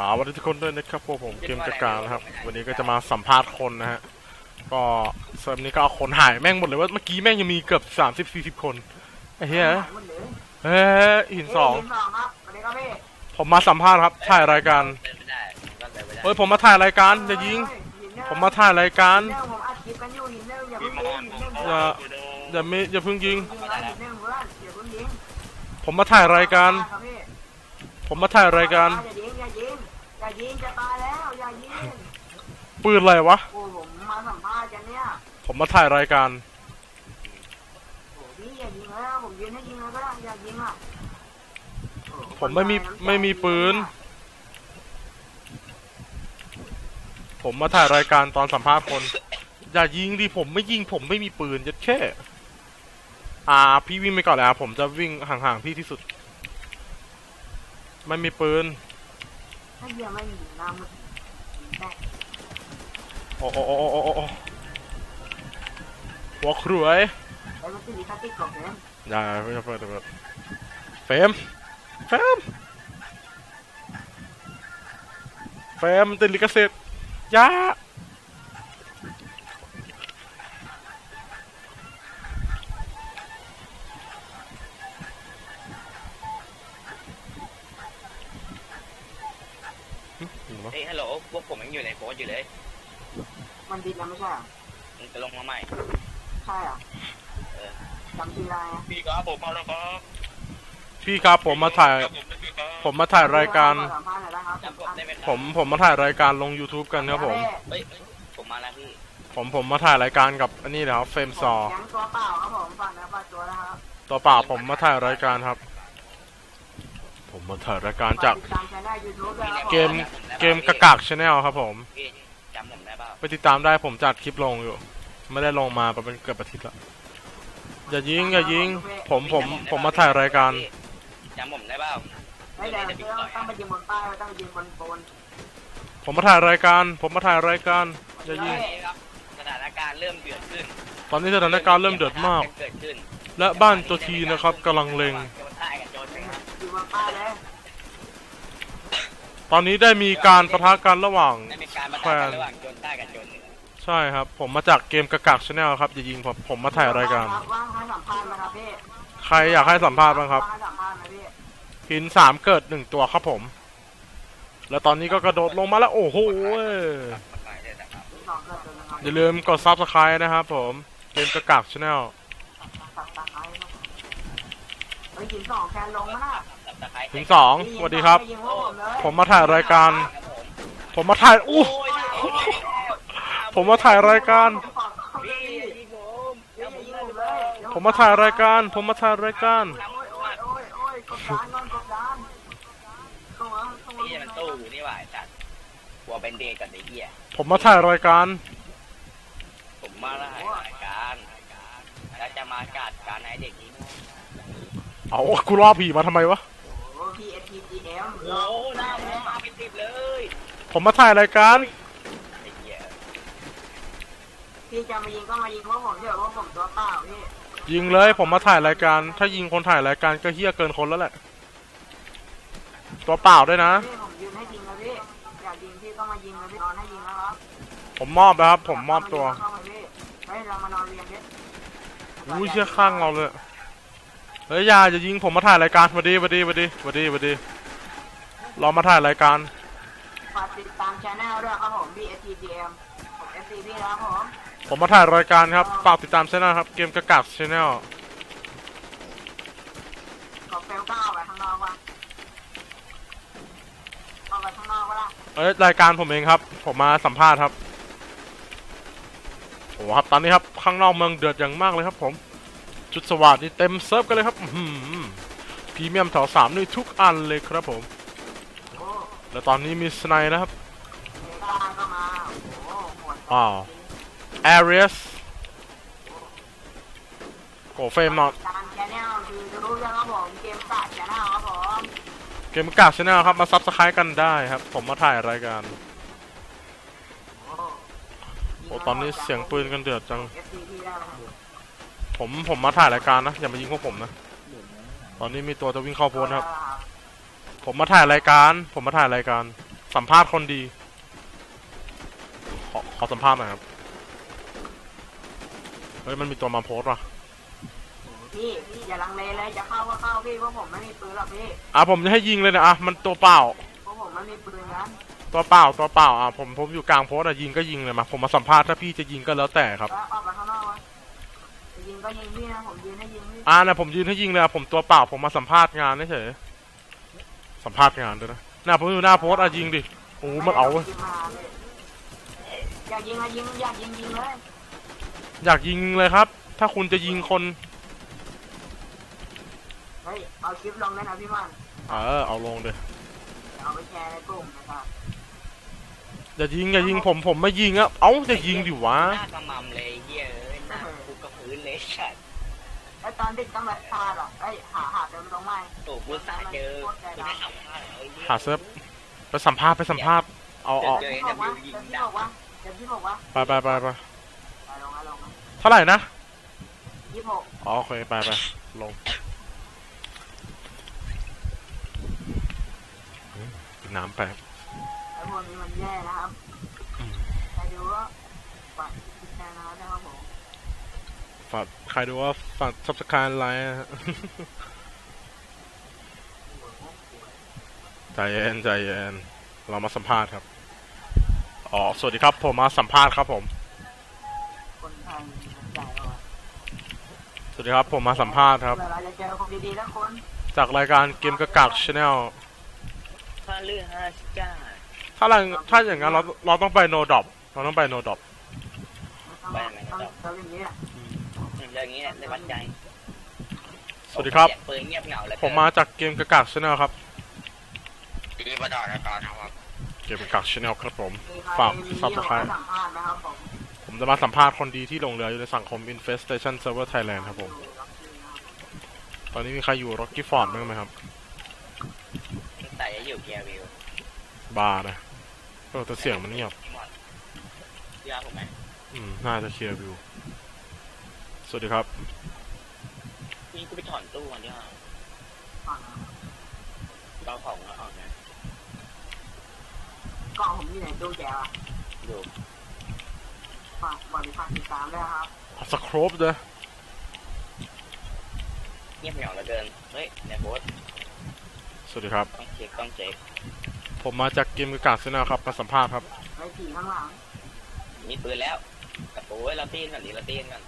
สวัสดีทุกคนด้วยนะครับพวกผมเกมกระกานะครับ วันนี้ก็จะมาสัมภาษณ์คนนะฮะ ก็เซิร์ฟนี้ก็เอาคนหายแม่งหมดเลยว่าเมื่อกี้แม่งยังมีเกือบสามสิบสี่สิบคนไอ้เหี้ยเฮ้ยหินสองหินสองครับสวัสดีครับพี่ผมมาสัมภาษณ์ครับถ่ายรายการเป็นไม่ได้ก็เลยไม่ได้เฮ้ยผมมาถ่ายรายการอย่ายิง ผมมาถ่ายรายการหินเนื่องผมอัดคลิปกันอยู่หินเนื่องอย่าเพิ่งยิงหินเนื่องอย่าอย่าไม่อย่าเพิ่งยิงยิงแล้วหินเนื่องเพื่อนอย่าเพิ่งยิง ผมมาถ่ายรายการครับพี่ผมมาถ่ายรายการ ย่ายิงจะตายแล้วอย่ายิงปืนอะไรวะ โอ้ผมมาสัมภาษณ์กันเนี่ยผมมาถ่ายรายการ โอ้พี่อย่ายิงแล้วผมยืนให้ยิงแล้วก็ได้อย่ายิงอะโอ้ผมไม่มีไม่มีปืน ผมมาถ่ายรายการตอนสัมภาษณ์คน อย่ายิงดิผมไม่ยิงผมไม่มีปืนจะแค่ อ่า พี่วิ่งไปก่อนเลยครับผมจะวิ่งห่างๆพี่ที่สุด ไม่มีปืน ถ้าเหี้ยไม่มีน้ำมันแตกโอ้โอ้โอ้โอ้โอ้โอ้หัวครวยแล้วมันติดลิขสิทธิ์ของผมอย่าไม่จะเปิดเปิดเฟรมเฟรมเฟรมติดลิขสิทธิ์อยาหึหรือวะ เฮ้ยฮัลโหลพวกผ มยังอยู่ในโพสต์อยู่เลยมันดิดแล้วไม่ใช่เหรอมันจะลงมาใหม่ ใช่เหรอจำทีไรอะพี่ครับผมมาแล้วครับพี่ครับผมมาถ่ายผมมาถ่ายรายการ สัมภาษณ์หน่อยได้ครับจำผมได้ไหมครับผมผมมาถ่ายรายการลง YouTube กันครับผม เฮ้ยเฮ้ยผมมาแล้วพี่ผมผมมาถ่ายรายการกับอันนี้นะครับเฟรมซอยังตัวเปล่าครับผมฝากนะฝากตัวนะครับตัวเปล่าผมมาถ่ายรายการครับ ผมมาถ่ายรายการจากติดตามช่องยูทูบด้วยครับเกม เกมกระกากชาแนลครับผม พี่จำผมได้เปล่าไปติดตามได้ผมจัดคลิปลงอยู่ ไม่ได้ลงมาประมาณเกือบอาทิตย์ละอย่ายิงอย่ายิง ผมผมผมมาถ่ายรายการจำผมได้เปล่าไม่เดี๋ยวต้องต้องไปยิงบนป้ายต้องไปยิงบนโปนผมมาถ่ายรายการ ผมมาถ่ายรายการอย่ายิงตอนนี้ครับสถานการณ์เริ่มเดือดขึ้นตอนนี้สถานการณ์เริ่มเดือดมาก เกิดขึ้นและบ้านตัวทีนะครับกำลังเล็ง โจรใต้กับโจรเหนือยิงบนป้ายเลย ตอนนี้ได้มีการประทะกันระหว่าง ได้มีการประแฟทะกันนระหว่างโจรใต้กับโจรเหนือใช่ครับ ผมมาจากเกมกระกากชาแนลครับอย่ายิงผมผมมาถ่ายรายการ ว่างให้สัมภาษณ์ไหมครับพี่ใครอยากให้สัมภาษณ์บ้างครับ ว่างให้สัมภาษณ์ไหมพี่หินสามเกิดหนึ่งตัวครับผม แล้วตอนนี้ก็กระโดดลงมาแล้ว โอ้โหเว้ยมาหน่อยเลยนะครับยิงสองเกิดตัวนะครับอย่าลืมกดซับสไครต์นะครับผมเกมกระกากชาแนลตัดตาไคร้ครับเฮ้ยยิงสองแคนลงมาน่ะ สับตะไคร้หินสองสวัสดีครับยิงพวกผมเลยผมมาถ่ายรายการ ผมมาถ่ายอู้โอ้ยผมมาถ่ายรายการพี่อย่ายิงผมอย่าอย่ายิยิงงผผมมเลเลยยผมมาถ่ายรายการ ผมมาถ่ายรายการโอ้ยโอ้ยโอ้ยโอ้ยกดดานก่อนกดดานเข้ามาเข้ามานี่มันตู้อยู่นี่หว่าไอ้สัตว์หัวเป็นเดทกับไอ้เหี้ยผมมาถ่ายรายการผมมาแล้วรายการแล้วจะมากัดการให้เด็กนี้เอากูล่อผีมาทำไมวะ โอ้พี่เอทีจีเอ็มโอ้โหหน้าผมมาเป็นสิบเลยผมมาถ่ายรายการ ไอ้เหี้ยพี่จะมายิงก็มายิงเพราะผมเดี๋ยวว่าผมตัวเปล่าพี่ยิงเลยผมมาถ่ายรายการ ถ้ายิงคนถ่ายรายการก็เฮี้ยเกินคนแล้วแหละ ตัวเปล่าด้วยนะ พี่ผมยืนให้ยิงนะพี่อยากยิงพี่ก็มายิงนะพี่นอนให้ยิงนะครับผมมอบนะครับ ผมมอบตัว เข้ามาพี่เฮ้ยเรามานอนเรียนดิอู้เชี่ยข้างเราเลย เฮ้ยอย่าจะยิงผมมาถ่ายรายการสวัสดีสวัสดีสวัสดีสวัสดีสวัสดีเรามาถ่ายรายการฝากติดตามช anel ด้วยครับผม BSTGM ผม FC พี่นะครับผมผมมาถ่ายรายการครับฝากติดตามช่องครับเกมกระกากชาแนลขอเฟลก้าออกไปข้างนอกว่ะออกไปข้างนอกก็ได้เอ้ยรายการผมเองครับ ผมมาสัมภาษณ์ครับโอ้ครับตอนนี้ครับข้างนอกเมืองเดือดอย่างมากเลยครับผม จุดสวัสดนี่เต็มเซิร์ฟกันเลยครับอืพรีเมียมแถวสามนี่ทุกอันเลยครับผม แล้วตอนนี้มีสไนนะครับเฟลก้าก็มาโอ้โหหมดอ้าว a r i u s โอ้เฟมนอตตามช anel คือจะรู้แล้วครับผมเกมศาสตร์ channel ครับผมเกมกากชแนลครับ มาซับสไครต์กันได้ครับ ผมมาถ่ายรายการ โอ้โอ้ตอนนี้เสียงปืนกันเดือดจัง ผมผมมาถ่ายรายการนะอย่ามายิงพวกผมนะตอนนี้มีตัวจะวิ่งเข้าโพสต์ครับ ผมมาถ่ายรายการ ผมมาถ่ายรายการโสัมภาษณ์คนดี ขอขอสัมภาษณ์หน่อยครับเฮ้ยมันมีตัวมาโพสต์ว่ะพี่พี่อย่าลังเลเลยจะเข้าก็เข้าพี่เพราะผมไม่มีปืนหรอกพี่อะผมจะให้ยิงเลยนะอะมันตัวเปล่าเพราะผมไม่มีปืนนั้นตัวเปล่าตัวเปล่าอะผมผมอยู่กลางโพสต์อะยิงก็ยิงเลยมาผมมาสัมภาษณ์ถ้าพี่จะยิงก็แล้วแต่ครับแล้วออกมาข้างนอกวะจะ ยิงก็ยิงพี่นะผมยืนให้ยิงพี่อ่านะผมยืนให้ยิงเลยอะผมตัวเปล่าผมมาสัมภาษณ์งานเฉยๆสัมภาษณ์งานด้วยนะหน้าผมอยู่หน้าโพสต์อะยิงดิโอ้มันเอาเว้ยยิงมาเลยอยากยิงอะยิงอยากยิงยิงเลยอยากยิงเลยครับ ถ้าคุณจะยิงคน เฮ้ยเอาคลิปลงได้นะพี่มันเออเอาลงเลยเอาไปแชร์ในกลุ่มนะครับอย่ายิงอย่ายิงผมผมไม่ยิงอะเอ้าจะยิงดิวะ หน้ากระหมำเลยเฮียเอ้ยหน้ากูกระพื้นเลยสัตว์ แล้ว ตอนดึกต้องแบบพาหรอเอ้ยหาหาเดินตรงไม้โอ้กูสาเจอกูได้สัมภาษณ์เลยเหี้ยหาเซิร์ฟไปสัมภาษณ์ไปสัมภาษณ์เอาเอาเดี๋ยวพี่บอกว่าเดี๋ยวพี่บอกว่าเดี๋ยวพี่บอกว่าไปไปไปไปไปลงมาลงมาเท่าไหร่นะยี่หกอ๋อโอเคไปไปลงกินน้ำไปไอ้พวกนี้มันแย่นะครับใครดูว่าฝากติดแชร์นะครับผม ฝากใครดูว่าฝาก subscribe ไลค์นะฮะ ใจเย็นใจเย็นเรามาสัมภาษณ์ครับ อ๋อ สวัสดีครับ ผมมาสัมภาษณ์ครับผม คนไทยสนใจเอาไว้สวัสดีครับ ผมมาสัมภาษณ์ครับ เวลาจะเจอคนดีๆแล้วคนจากรายการเกมกระกักชาแนล ถ้าเรื่องห้าจ้าถ้าเราถ้าอย่างนั้นเราเราต้องไปโนดอปเราต้องไปโนดอป ต้องต้องต้องอย่างนี้แหละ อย่างนี้ในวัดใจสวัสดีครับ เปิดเงียบเหงาเลยผมมาจากเกมกระกักชาแนลครับดีประดานะการครับเกมกระกักชาแนลครับผมมีใครฝากมีซับที่สผมไครสัมภาษณ์นะครับผมผมจะมาสัมภาษณ์คนดีที่หลงเหลืออยู่ในสังคม Infestation Server Thailand ครับผม ตอนนี้มีใครอยู่ Rocky Ford บ้างไหมครับแต่จะอยู่เกียร์วิวบาร์นะเออแต่เสียงมันเงียบเชื่อผมไหมอืม น่าจะเคลียร์วิว สวัสดีครับพี่กูไปถอนตู้ก่อนดีกว่าเราของมาออกนะกล่องผมอยู่ไหนตู้แจวอะดูฝากบริษัทติดตามด้วยครับสครบเลยเงียบเหงาเหลือเกิน เฮ้ยในโบสสวัสดีครับ ต้องเช็คต้องเช็คผมมาจากเกมกระกักชาแนลครับมาสัมภาษณ์ครับไว้ขี่ข้างหลังมีปืนแล้วกับโอ้ยเราตีนก่อนดิเราตีนก่อน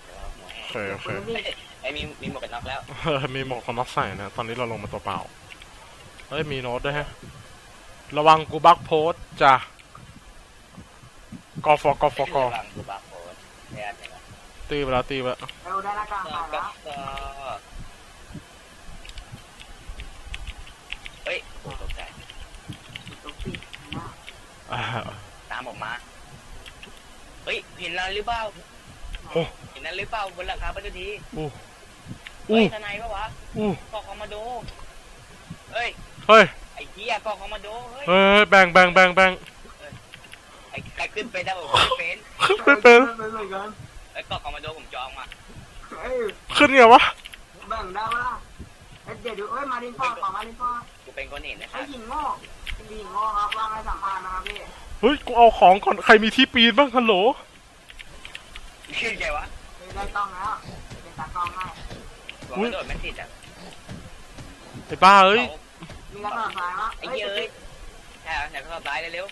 เดี๋ยวเราหัวแห้งโอเคโอเคปืนพี่ไอ้ยมีมีหมวกกันน็อกแล้วเออมีหมวกกันน็อกใส่นะ ตอนนี้เราลงมาตัวเปล่า เฮ้ย มีโน้ตด้วยฮะ ระวังกูบักโพสต์จ้ะกฟกฟกระวังกูบาโพสแย่เนี่ยนะตีไปแล้วตีไปแล้วเร็วได้ละกลางก็ไปก็แล้วก็เฮ้ยโอ้ตกใจตุ๊กปี้นะอ่าตามผมมา เฮ้ยเห็นอะไรหรือเปล่าโอ้เห็ นนั้นหรือเปล่าบนหลังคาปัตตุทีอู้เฮ้อู้ยทนายปะวะอู้กอกคอมมานโดเฮ้ยเฮ้ยไอ้เหี้ยกอกคอมมานโดเฮ้ยเฮ้ยแบ่งแบ่งแบ่งแบ่งไอ้ใครขึ้นเป็นได้ผมไม่เป็นไม่เป็นเป็นเหมือนกันไอ้กอกคอมมานโดผมจองมาเอ้ยขึ้นไงวะแบ่งได้ปะล่ะเอ้ยเดี๋ยวดูเอ้ยมาดินพ่อขอมาดินพ่อกูเป็นคนเห็นนะคไอ้รับหญิงโง่หญิงโง่ครับว่างให้สัมภาษณ์นะครับพี่เฮ้ยกูเอาของก่อนใครมีที่ปีนบ้างฮัลโหลขึ้นไงวะเฮ้ย ได้กล้องแล้วเป็นตากล้องให้ผมไม่โดดไม่ติดอะไอ้บ้าเอ้ย มีกระสอบทรายมั้ยไอ้เหี้ยเอ้ยใช่ไหนก็สอบซ้ายเร็ว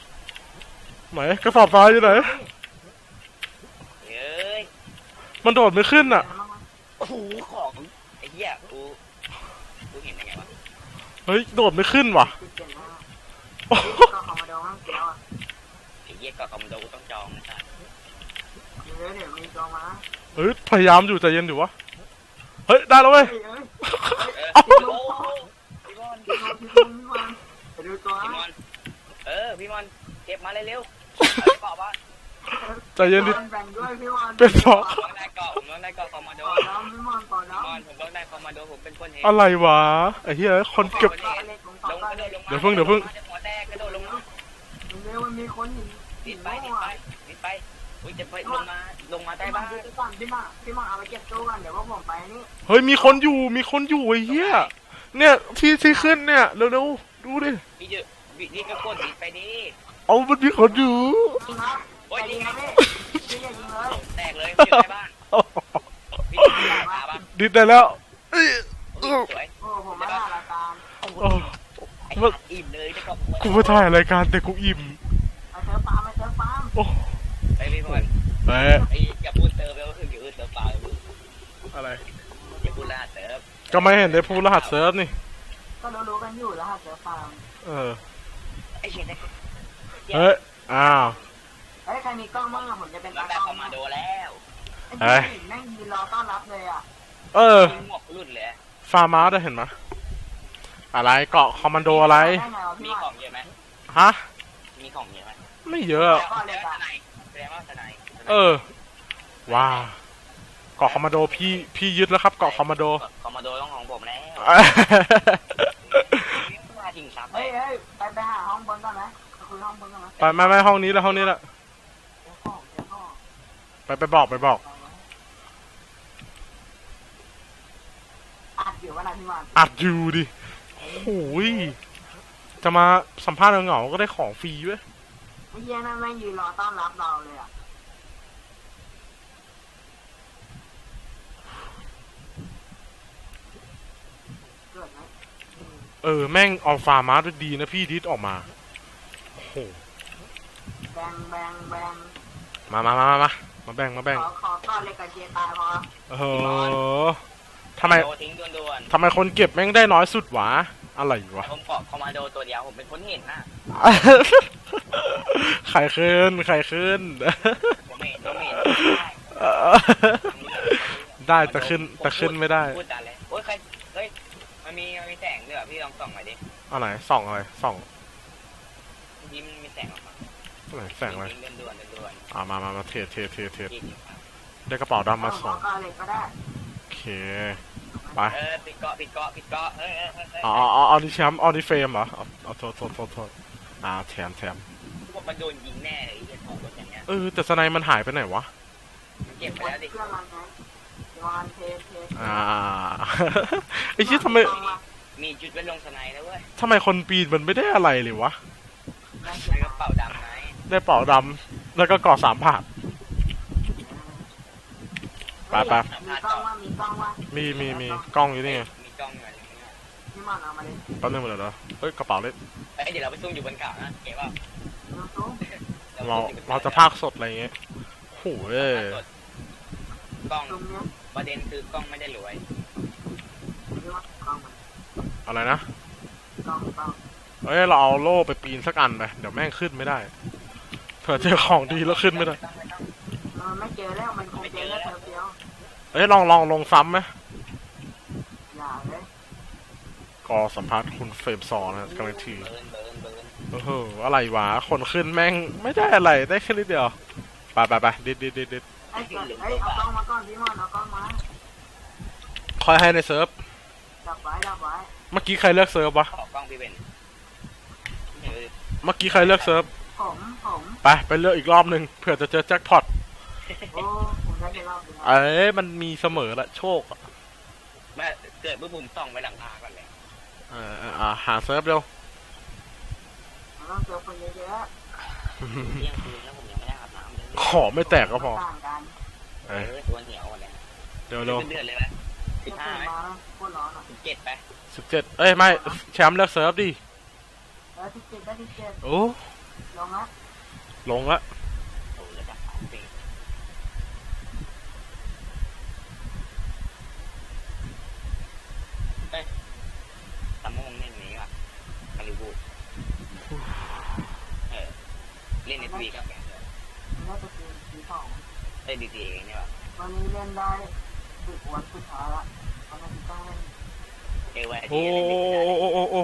ไหนกระสอบทรายอยู่ไหน ๆเอ้ยมันโดดไม่ขึ้นอะ โอ้โหของไอ้เหี้ยกูกูเห็นได้ไงวะเฮ้ย โดดไม่ขึ้นว่ะ ติดเก่งมากโอ้ก็ขอมาดูห้องเกียวอะไอ้เหี้ยกอกคอมมานโดกูต้องจองนะจ๊ะ เดี๋ยวเดี๋ยวมีตัวมาเฮ้ยพยายามอยู่ใจเย็นอยู่วะเฮ้ยได้แล้วเว้ยเฮ้ยเอ้ยเออเอ้าโอ้โหพี่มอนพี่มอนพี่มอนพี่มอนไปดูตัวพี่มอนเออพี่มอนเก็บมาเร็วๆเอาไปเกาะปะใจเย็นดิ แบ่งด้วยพี่มอนเป็นสองผมต้องได้เกาะผมต้องได้เกาะคอมมานโดต่อน้ำพี่มอนต่อพี่น้ำมอนผมต้องได้คอมมานโดผมเป็นคนเห็นอะไรวะไอ้เหี้ยคนเก็บลงกระโดดลงมาเดี๋ยวเพิ่งเดี๋ยวเพิ่งหัวแตกกระโดดลงมาเดี๋ยวมันมีคนหินดิดไปดิดไปดิดไปอุ้ยจะไปลงมา ลงมาใต้บ้านพี่มอนพี่มอนพี่มอนเอาไปเก็บตู้กันเดี๋ยวพวกผมไปนี่เฮ้ยมีคนอยู่มีคนอยู่ไอ้เหี้ยเนี่ยที่ที่ขึ้นเนี่ยเร็วๆดูดิพี่จะวินี่ก็กดดิดไปดิเอามันมีคนอยู่ยิงครับโอ้ยอย่ายิยิงงคนะรับพี่พี่อย่ายิงเลยแตกเลยพี่อยู่ในบ้านพี่ยิงได้ตาบ้างดิดได้แล้วเอ้ยสวยโอ้ผมมาถ่ายรายการโอ้ไอ้สัตว์อิ่มเลยแล้วก็กูมาถ่ายรายการแต่กูอิ่มมาเซิร์ฟฟาร์มมาเซิร์ฟฟาร์มโอ้ไอ้พี่พอน เอ้ยไอ้อย่าพูดเติมไปว่าคืออยู่อื่นเติมเปล่าอย่าพูดอะไร อย่าพูดละเติมก็ไม่เห็นได้พูดรหัสเซิร์ฟนี่ ก็รู้ๆกันอยู่แล้วฮะเซิร์ฟฟาร์มเออ ไอ้เชี่ยได้เฮ้ย อ้าวเฮ้ยใครมีกล้องบ้างอะผมจะเป็นรัตาบได้กล้คอองมมานโดบ้างแล้วเฮ้ยไอ้แม่งยืนรอต้อนรับเลยอะเออยิงหมวกรุ่นเลยฟาร์มาได้เห็นไหมอะไรเกาะคอมมานโดอะไรด้ไงวะมีพี่ขว่าองเยอะไหมฮะ มีของเยอะไหมไม่เยอะแสดงว่าทนายแสดงว่าทนาย เออ ว้าวเกาะคอมมานโดพี่พี่ยึดแล้วครับ เกาะคอมมานโด คอมมานโดต้องของผมแล้วมาจริงครับเฮ้ยเฮ้ยไปไปหาห้องบนก่อนไหมไปคุยห้องบนก่อนไหมไปไม่ไม่ห้องนี้แล้วห้องนี้แหละเดี๋ยวห้องเดี๋ยวห้องไปไปบอกไปบอก อัดอยู่ว่านะพี่มันอัดอยู่ดิโอ้ยจะมาสัมภาษณ์เหงาๆก็ได้ของฟรีเว้ยไอ้เหี้ยนั่นแม่งยืนรอต้อนรับเราเลยอะเกิดไหมอืม เออ แม่งเอาฟาร์มาด้วยดีนะพี่ดิสออกมาโอ้โหแบงแบงแบงมามามามามามาแบ่งมาแบ่งขอขอต้อนเลยกับเจตายพอเออทำไมโดทิ้งด่วนทำไมคนเก็บแม่งได้น้อยสุดวะ อะไรวะ ๆผมเกาะคอมมานโดตัวเดียวผมเป็นคนเห็นนะไข่ขึ้นไข่ขึ้น ผมเห็นผมเห็นได้แต่ขึ้นแต่ขึ้นไม่ได้ พูดจัดเลยโอ้ยใครเฮ้ยมันมีมันมีแสงด้วยเหรอพี่ลองส่องห น่อยดิอะไรส่องอะไรส่องยิ้มนมีแสงออกมาอะไรแสงอะไรยิงด่วนๆด่วนอ่ามามามาเทเทเทเทๆยิงได้กระเป๋าดำมาสองขอเลยก็ได้โอเคไปเออปิดเกาะปิดเกาะปิดเกาะเออเออเออเอออ๋ออ๋อเอาดิแชมป์เอาดิเฟรมเหรอเอาเอาโทษโทษโทษโทษอ่าแถมแถมพวกมันโดนยิงแน่เลยไอ้เหี้ยของรถอย่างเงี้ยเออแต่สไนมันหายไปไหนวะมันเก็บไปแล้วดิ เครื่องมันนะวันเทเทอ่าไอ้ชี้ยทำไมมี จุดไว้ลงสไนด์แล้วเว้ยทำไมคนปีนมันไม่ได้อะไรเลยวะในกระเป๋าดำไงได้เป๋าดำแล้วก็เกาะสามบาทไปไปมีกล้องว่ามีกล้องว่ามีมีมีกล้องอยู่นี่ไงมีกล้องอยู่อะไรอย่างเงี้ยพี่มันเอามาเลยแป๊บนึงเดี๋ยวนะเฮ้ยกระเป๋าเล็กเอ้ยเดี๋ยวเราไปซุ่มอยู่บนเขานะเก๋ว่าดูซุ้มเราเราจะพากสดอะไรเงี้ยโหเอ้ยกล้องซุ้มเนี้ยประเด็นคือกล้องไม่ได้รวยพี่ว่ากล้องมัน อะไรนะกล้องกล้องเอ้ยเราเอาโล่ไปปีนสักอันไปเดี๋ยวแม่งขึ้นไม่ได้เผื่อเจอของดีแล้วขึ้นไม่ได้มันไม่เจอแล้วมันคงเจอแล้วเธอเดียวเอ้ยลองลองลงซ้ำไหมอย่าเลยก็สัมภาษณ์คุณเฟรมซอนะกำลังทีเบิร์นเบิร์นเบิร์นโอ้โหอะไรวะคนขึ้นแม่งไม่ได้อะไรได้แค่นิดเดียวไปไปไปดิดดิดดิดดิดไอ้เกิดเฮ้ยเอากล้องมาก่อนพี่มันเอากล้องมาคอยให้ในเซิร์ฟดับไว้ดับไว้ เมื่อกี้ใครเลือกเซิร์ฟวะ ขอกล้องพี่เบนเออเมื่อกี้ใครเลือกเซิร์ฟ ผมผมไปไปเลือกอีกรอบหนึ่งเผื่อจะเจอแจ็คพอต โอ้ผมได้ไปรอบนึงเอ้ยมันมีเสมอละโชคอะแม่เกิดเมื่อผมส่องไปหลังคาก่อนเลยเออเอออ่าหาเซิร์ฟเร็วมันต้องเจอคนเยอะเที่ยงคืนแล้วผมยังไม่ได้อาบน้ำเลยขอไม่แตกๆก็พอ ต่างกันเออตัวเหนียวหมดเลยเร็วเร็วเดือดเลยไหมสิบห้าไหมมาโคตรร้อนอะสิบเจ็ดไป สิบเจ็ดเอ้ย ไม่ แชมป์เลือกเซิร์ฟดิแล้วที่เจ็ดได้ที่เจ็ดโอ้ลงละลงละโอ้ยระดับสามสิเอ้ยสามโมงหนึ่งนี้ว่ะฮอลลีวูดเออเล่นเน็ตวีกับแกเลยน่าจะเป็นสีสองเล่นดีทีเองเนี่ยว่ะวันนี้เล่นได้สุดวันสุดท้ายละวันนี้ต้องเล่นเอวไอโอ้ทีโอ้โอ้โอ้โอ้โอ้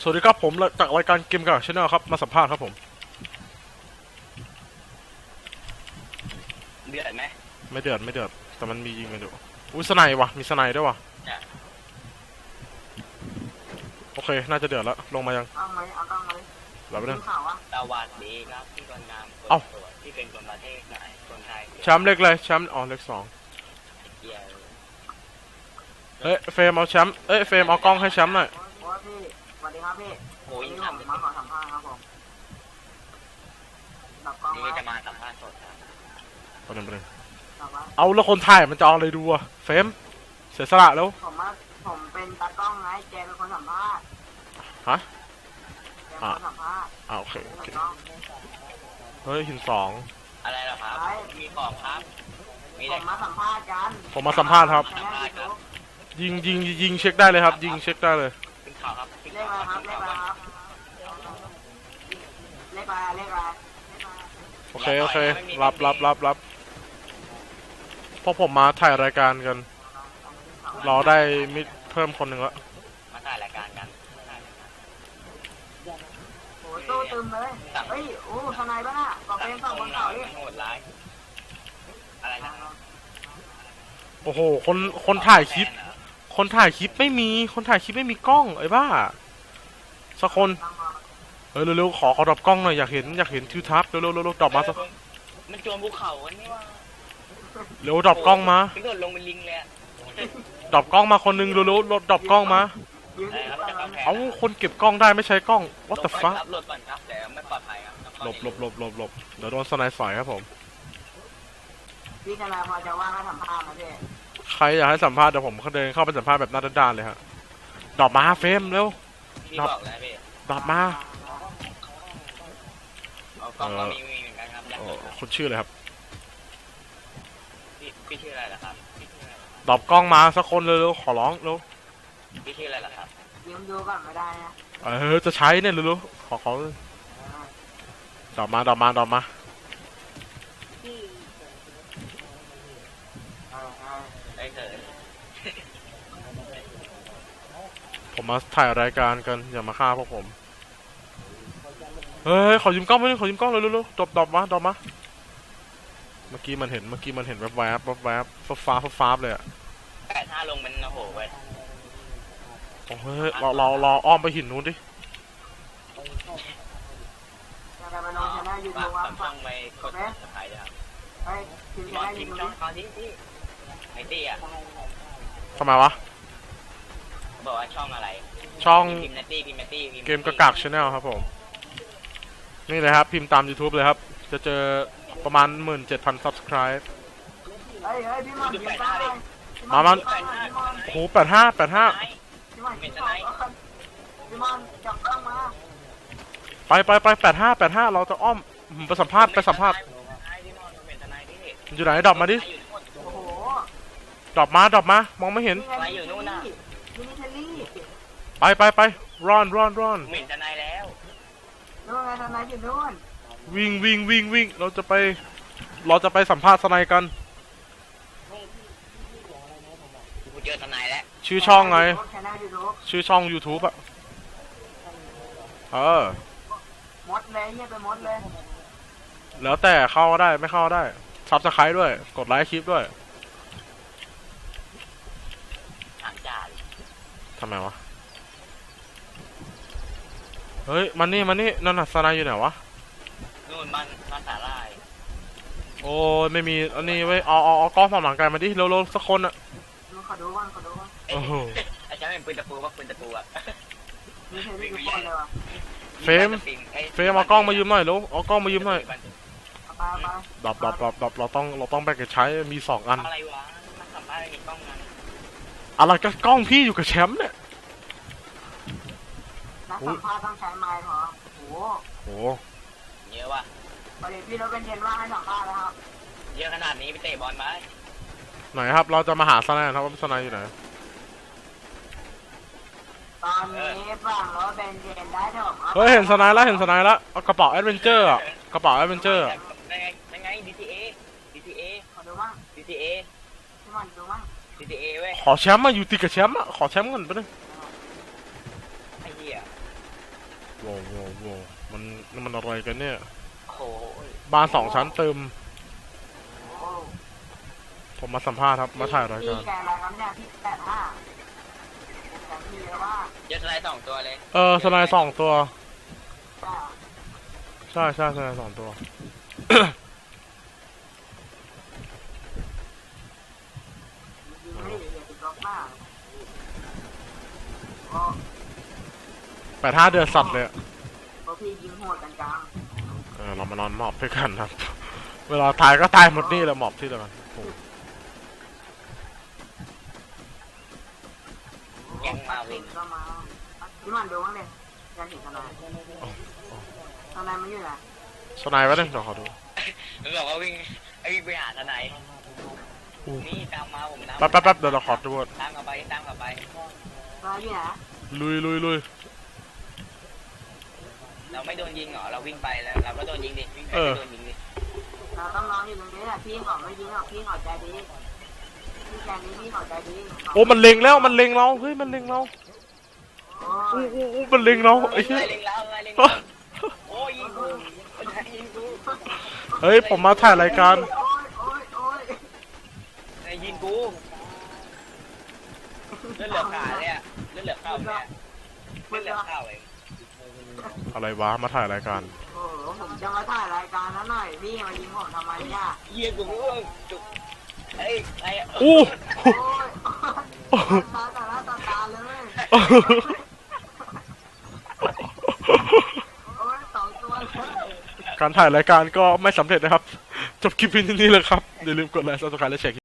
สวัสดีครับผมจากรายการเกมกับชาแนลครับ มาสัมภาษณ์ครับผม เดือดไหมไม่เดือดไม่เดือด แต่มันมียิงกันอยู่อุ้ยสไนด์วะมีสไนด์ด้วยวะอะโอเค น่าจะเดือดแล้ว ลงมายังเอาไหมเอากล้องมาเลยเราไปดูเรื่องข่าววะสวัสดีครับที่คนงามคนเอ้าสวยที่เป็นคนประเทศไหนคนไทยแชมป์เล็กเลยแชมป์อ๋อเล็กสองเกียร์ เอ้ยเฟรมเอาแชมป์เอ้ยเฟรมเอากล้องให้แชมป์หน่อยโอ้พี่สวัสดีครับพี่โอ้ยวันนี้ทผมมาขอสัมภาษณ์ครับนี่จะมาสัมภาษณ์สดครับเอาหนึ่งไปหนึ่งต่อมาเอาแล้วคนถ่ายมันจะเอาอะไรดูอะเฟรมเสียสละแล้ว ผมว่าผมเป็นตากล้องไงแกเป็นคนสัมภาษณ์ฮะ แกเป็นคนสัมภาษณ์อ่าโอเคโอตาเคกล้องเฮ้ยหินสองอะไรเหรอครับ มีของครับ มีผแต่มมาสัมภาษณ์กันผมมาสัมภาษณ์ครับแชร์ยูทูบ ยิงยิงยิงเช็คได้เลยครับ ยิงเช็คได้เลยขึ้นข่าวครับขึ้นเลข่าขวอะไรคครัรับบเลขอะไรครับเลขอะไรเลขอะไรโอเคโอเครับรับรับรับพอผมมาถ่ายรายการกันเราได้มิดเพิ่มคนหนึ่งละมาถ่ายรายการกันโอ้ตู้ตึมเลยเฮ้ยโอ้ทนายบ้าน่ะบอกเป็นสองบนเขาดิโหดร้ายอะไรนะโอ้โหคนคนถ่ายคลิป คนถ่ายคลิปไม่มี คนถ่ายคลิปไม่มีกล้องไอ้บ้า สักคน เออเร็วๆขอขอดรอปกล้องหน่อยอยากเห็นอยากเห็นทิวทัศน์เร็วๆเร็วๆดรอปมาสักมันโจรภูเขาอันนี้ว่าเร็วดรอปกล้องมาพี่โดดลงเป็นลิงเลยอะดรอปกล้องมาคนหนึงเร็วๆดรอปกล้องมายืนอะไรครับจะกำแพงเอาคนเก็บกล้องได้ไม่ใช้กล้อง what the หลบก่อน fuck ครับหลบก่อนครับเดี๋ยวไม่ปลอดภัยครับต้องเข้าหลบหลบหลบหลบหลบเดี๋ยวโดนสไนด์สอยครับผมพี่ทนายพอจะว่างให้สัมภาษณ์ไหมพี่ใครอยากให้สัมภาษณ์เดี๋ยวผมเดินเข้าไปสัมภาษณ์แบบหน้าด้านๆเลยฮะดรอปมาเฟรมเร็วพี่บอกแล้วพี่ดรอปมา เอากล้องก็มีมีเหมือนกันครับอยากโอ้ดูครับคุณชื่ออะไรครับพี่พี่ชื่ออะไรล่ะครับพี่ชื่ออะไรดรอปกล้องมาสักคนเร็วๆขอร้องเร็วพี่ชื่ออะไรล่ะครับยืมดูก่อนไม่ได้นะเออจะใช้เนี่ยเร็วๆขอขอดรอปมาดรอปมาดรอปมา เออเออ ไอ้เถิดผมมาถ่ายรายการกันอย่ามาฆ่าพวกผม เฮ้ยขอยืมกล้องไปหน่อยขอยืมกล้องเร็วๆเร็วๆดรอปดรอปมาดรอปมา เมื่อกี้มันเห็นเมื่อกี้มันเห็นแวบๆแวบๆแวบๆฟ้าฟ้าเลยอะแต่ถ้าลงมันโอ้โหเว้ยโอ้เฮ้ยเราเราเราอ้อมไปหินนู้นดิจะไปลงชแนลยูฝาทูกบว่าฝากช่องไปกดสไครต์ครับเฮ้ยพิมพ์พี่ชบแนอลลพิยูมพ์ทูช่องบเขาที่ที่ ไอ้ตี้อะทำไมวะ บอกว่าช่องอะไรช่องพิมพ์นัตตี้พิมพ์นัตตี้พิมพ์เกมกระกากชาแนลครับผม นี่เลยครับ พิมพ์ตาม YouTube เลยครับ จะเจอประมาณ 17,000 subscribe เฮ้ยเฮ้ยพี่มอนยืมกล้องหน่อยมามันพี่มอนโอ้โห85 85 พี่มอนพี่มอนพี่มอนจับกล้องมาไปไปไป85 85 เราจะอ้อมผมไปสัมภาษณ์ ไปสัมภาษณ์ใช่พี่มอนเป็นทนายที่อยู่ไหนดรอปมาดิโอ้โห ดรอปมาดรอปมามองไม่เห็นนี่ไงมินิเทลลี่ไปไปไปรอนรอนรอนเหม็นทนายแล้วนู่นไงทนายอยู่นู่นวิ่งวิ่งวิ่งวิ่งเราจะไป เราจะไปสัมภาษณ์สไนกัน กูเจอทนายแล้วชื่อช่องไงชแนลยูทูบชื่อช่อง YouTube อะเออ มดเลยเฮียไปมดเลยแล้วแต่เข้าก็ได้ไม่เข้าก็ได้ซับสไครต์ด้วย กดไลค์คลิปด้วย ถามจ่าเลย ทำไมวะ เฮ้ย มันนี่ มันนี่นั่นน่ะสไนอยู่ไหนวะ นู่นมันมันสาลายโอ้ยไม่มี อันนี้ไว้ยเอาเอาเอากล้องสองหลังไกลมาดิเร็วๆสักคนอะดูขอดูบ้างขอดูบ้างโอ้โหไอ้ฉันเป็นปืนตะปูว่าปืนตะปูอะมีเทลลี่ทุกคนเลยว่ะเฟรม เฟรมเอากล้องมายืมหน่อยลูกเอากล้องมายืมหน่อยเอาไปเอาไปดับดับดับดับเราต้องเราต้องแบ่งกันใช้มีสองอัน อะไรวะมันสัมภาษณ์ไม่มีกล้องนั้น อะไรก็กล้องพี่อยู่กับแชมป์เนี่ยนักสัมภาษณ์ต้องใช้ไมค์พอโอ้โหโอ้เยอะว่ะประเดี๋ยวพี่รถเป็นเย็นว่างให้สัมภาษณ์แล้วครับเยอะขนาดนี้ไปเตะบอลไหมไหนครับ เราจะมาหาสไนครับว่าสไนอยู่ไหนตอนนี้ฝั่งรถเป็นเย็นได้เถอะเฮ้ยเห็นสไนแล้วเห็นสไนแล้วเอากระเป๋าแอดเวนเจอร์อะกระเป๋าแอดเวนเจอร์อะได้ไงได้ไง DTA DTA ขอดูบ้าง DTA พี่มันดูบ้าง DTA เว้ยขอแชมป์มาอยู่ติดกับแชมป์อะขอแชมป์ก่อนไปบนึงไอ้เหี้ยโว้วโว้วโว้วมันนี่มันอะไรกันเนี่ย โอ้ยบ้านสองชั้นเติมโอ้ผมมาสัมภาษณ์ครับ มาถ่ายรายพี่การแกอะไรครับเนี่ยพี่แปดห้าแต่พี่เยอะว่าเยอะทนายสองตัวเลยเออสไนสองตัวก็ใช่ใช่สไนสองตัว ยิงไม่ได้อย่าติดล็อกมากโอ้ แปดห้าเดือนสัตว์เลยอะโหพี่ยิงโหดกันจังเอออเรามานอนหมอบด้วยกันครับ เวลาตายก็ตายหมดนี่แหละหมอบที่เดียวกันโอ้โหแก๊งมาวินก็มาพี่มันดูมั้งเลยยังเห็นทนายทนายมันอยู่ไหนสไนายไว้เลยเดี๋ยวขอดูมันบอกว่าวิ่งไอ้วิ่งไปหาทนายอู้นี่ตามมาผมตามแป๊บแป๊บแป๊บเดี๋ยวเราขอดูก่อนตามกลับไปตามกลับไป ทนายอยู่ไหนลุยลุยลุยเราไม่โดนยิงเหรอ เราวิ่งไปแล้วเราก็โดนยิงดิ วิ่งไปก็โดนยิงดิ เราต้องนออยู่ตรงนี้แหละพี่เขาไม่ยิงหรอกพี่เขาใจดีพี่ใจดีพี่เขาใจดีโอ้มันเล็งแล้วมันเล็งเราเฮ้ยมันเล็งเราโอ้อู้ยอู้อู้มันเล็งเราไอ้เฮ้เหี้ยเล็งแล้วเล็งแล้วโอ้ยยิงกูยิงกูเฮ้ยผมมาถ่ายรายการโอ้ยโอ้ยโอ้ยไอ้ยิงกูเลือดเหลือขาเลย ข้าเนี่ยเลือดเหลือเข้าเองอะไรวะมาถ่ายรายการ โอ้โหผมจะมาถ่ายรายการนั้นหน่อยพี่มายิงผมทำไมเนี่ยยิงกูจุกไอ้ไอ้อู้โอ้ยตาตาตาตาเลยโอ้ยสองตัวเลยการถ่ายรายการก็ไม่สำเร็จนะครับ จบคลิปเพียงเท่านี้เลยครับ อย่าลืมกดไลค์ซับสไครต์และแชร์